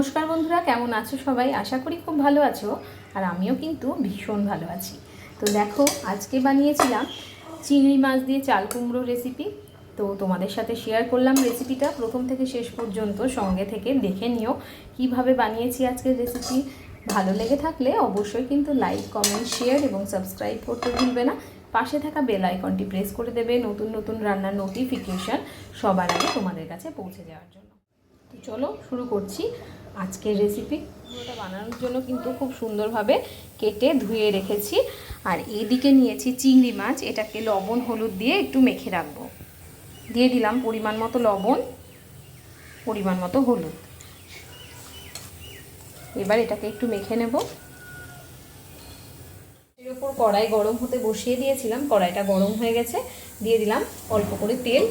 নমস্কার বন্ধুরা, কেমন আছো সবাই? আশা করি খুব ভালো আছো, আর আমিও কিন্তু ভীষণ ভালো আছি। তো দেখো, আজকে বানিয়েছিলাম চিংড়ি মাছ দিয়ে চাল কুমড়ো রেসিপি তো তোমাদের সাথে শেয়ার করলাম রেসিপিটা প্রথম থেকে শেষ পর্যন্ত সঙ্গে থেকে দেখে নিও কীভাবে বানিয়েছি আজকের রেসিপি ভালো লেগে থাকলে অবশ্যই কিন্তু লাইক কমেন্ট শেয়ার এবং সাবস্ক্রাইব করতে ভুলবে না। পাশে থাকা বেল আইকনটি প্রেস করে দেবে নতুন নতুন রান্নার নোটিফিকেশান সবার আগে তোমাদের কাছে পৌঁছে যাওয়ার জন্য। তো চলো শুরু করছি। আজকের রেসিপি ওটা বানানোর জন্য কিন্তু খুব সুন্দরভাবে কেটে ধুয়ে রেখেছি। আর এদিকে নিয়েছি চিংড়ি মাছ। এটাকে লবণ, হলুদ দিয়ে একটু মেখে রাখব। দিয়ে দিলাম পরিমাণ মতো লবণ, পরিমাণ মতো হলুদ। এবার এটাকে একটু মেখে নেব। এর ওপর কড়াই গরম হতে বসিয়ে দিয়েছিলাম। কড়াইটা গরম হয়ে গেছে। দিয়ে দিলাম অল্প করে তেল।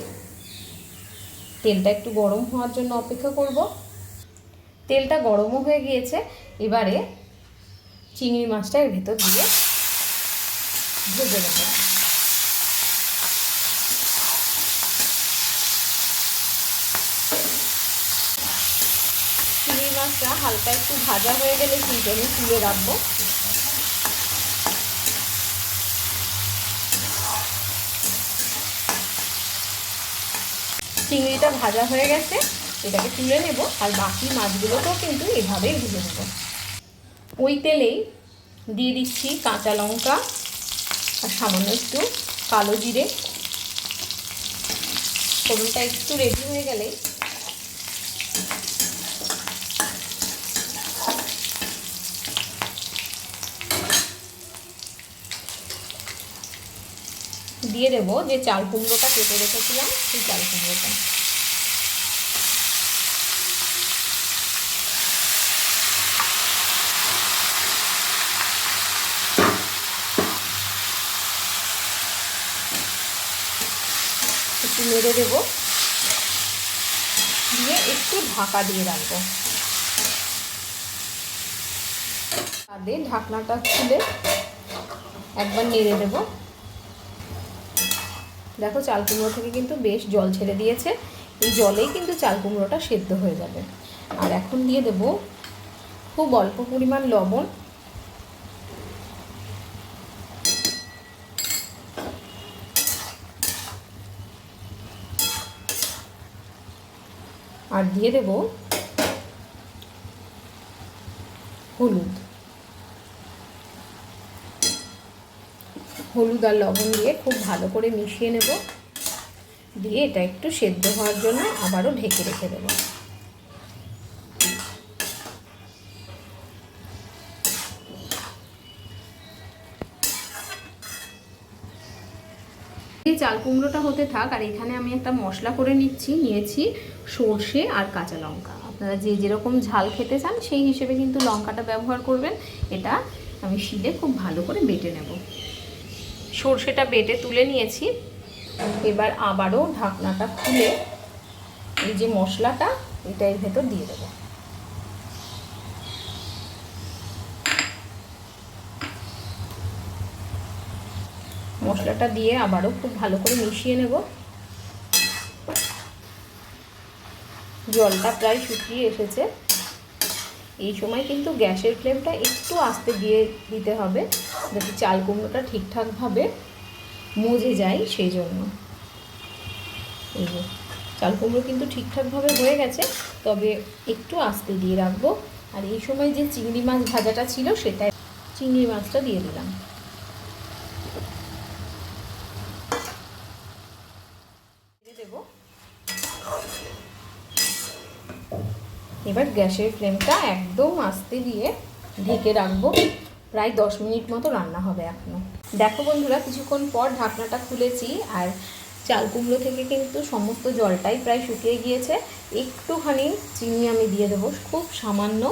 তেলটা একটু গরম হওয়ার জন্য অপেক্ষা করব। তেলটা গরমও হয়ে গিয়েছে। এবারে চিংড়ি মাছটা এর ভেতর দিয়ে ভেজে নেব। চিংড়ি মাছটা হালকা একটু ভাজা হয়ে গেলে কিন্তু আমি তুলে রাখব। চিংড়িটা ভাজা হয়ে গেছে। এটাকে তুলে নেব আর বাকি মাছগুলোকেও কিন্তু এভাবেই ভেজে নেব। ওই তেলেই দিয়ে দিচ্ছি কাঁচা লঙ্কা আর সামান্য একটু কালো জিরে। ফোড়নটা একটু রেডি হয়ে গেলে দিয়ে দেবো যে চাল কুমড়োটা কেটে রেখেছিলাম, সেই চাল কুমড়োটা। একটু নেড়ে দেবো। দিয়ে একটু ঢাকা দিয়ে রাখব। দিয়ে ঢাকনাটা খুলে একবার নেড়ে দেবো। দেখো চাল কুমড়ো থেকে কিন্তু বেশ জল ছেড়ে দিয়েছে। এই জলেই কিন্তু চাল কুমড়োটা সেদ্ধ হয়ে যাবে। আর এখন দিয়ে দেব খুব অল্প পরিমাণ লবণ। আর দিয়ে দেব হলুদ। হলুদ আর লবণ দিয়ে খুব ভালো করে মিশিয়ে নেব। দিয়ে এটা একটু সেদ্ধ হওয়ার জন্য আবারও ঢেকে রেখে দেব। এই চাল কুমড়োটা হতে থাক, আর এখানে আমি একটা মশলা করে নিচ্ছি, নিয়েছি সর্ষে আর কাঁচা লঙ্কা। আপনারা যে যেরকম ঝাল খেতে চান, সেই হিসেবে কিন্তু লঙ্কাটা ব্যবহার করবেন। এটা আমি শিলে খুব ভালো করে বেটে নেব। সর্ষেটা বেটে তুলে নিয়েছি। এবার আবারও ঢাকনাটা খুলে এই যে মশলাটা এটা এর ভেতর দিয়ে দেবো। মশলাটা দিয়ে আবারও খুব ভালো করে মিশিয়ে নেব। জলটা প্রায় শুকিয়ে এসেছে। এই সময় কিন্তু গ্যাসের ফ্লেমটা একটু আস্তে দিয়ে দিতে হবে, যাতে চাল কুমড়োটা ঠিকঠাকভাবে মজে যায় সেই জন্য। এই যে, চাল কুমড়ো কিন্তু ঠিকঠাকভাবে হয়ে গেছে, তবে একটু আস্তে দিয়ে রাখব। আর এই সময় যে চিংড়ি মাছ ভাজাটা ছিল সেটাই, চিংড়ি মাছটা দিয়ে দিলাম দেবো এবার গ্যাসের ফ্লেমটা একদম আস্তে দিয়ে ঢেকে রাখব। প্রায় দশ মিনিট মতো রান্না হবে এখনও দেখো বন্ধুরা, কিছুক্ষণ পর ঢাকনাটা খুলেছি আর চাল কুমড়ো থেকে কিন্তু সমস্ত জলটাই প্রায় শুকিয়ে গিয়েছে। একটুখানি চিনি আমি দিয়ে দেবো, খুব সামান্য।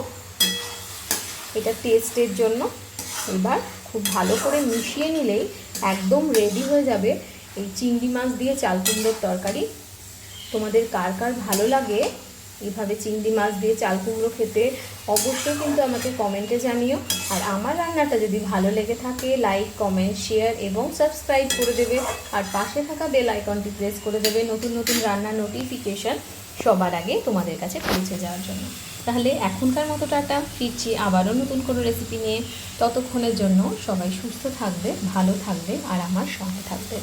এটা টেস্টের জন্য। এবার খুব ভালো করে মিশিয়ে নিলেই একদম রেডি হয়ে যাবে এই চিংড়ি মাছ দিয়ে চাল কুমড়োর তরকারি। তোমাদের কার কার ভালো লাগে, এইভাবে চিংড়ি মাছ দিয়ে চাল কুমড়ো খেতে অবশ্যই কিন্তু আমাকে কমেন্টে জানিও। আর আমার রান্নাটা যদি ভালো লেগে থাকে লাইক কমেন্ট শেয়ার এবং সাবস্ক্রাইব করে দেবে। আর পাশে থাকা বেল আইকনটি প্রেস করে দেবে নতুন নতুন রান্নার নোটিফিকেশান সবার আগে তোমাদের কাছে পৌঁছে যাওয়ার জন্য। তাহলে এখনকার মতো টাটা, ফিরছি আবারও নতুন কোনো রেসিপি নিয়ে। ততক্ষণের জন্য সবাই সুস্থ থাকবে, ভালো থাকবে, আর আমার সঙ্গে থাকবে।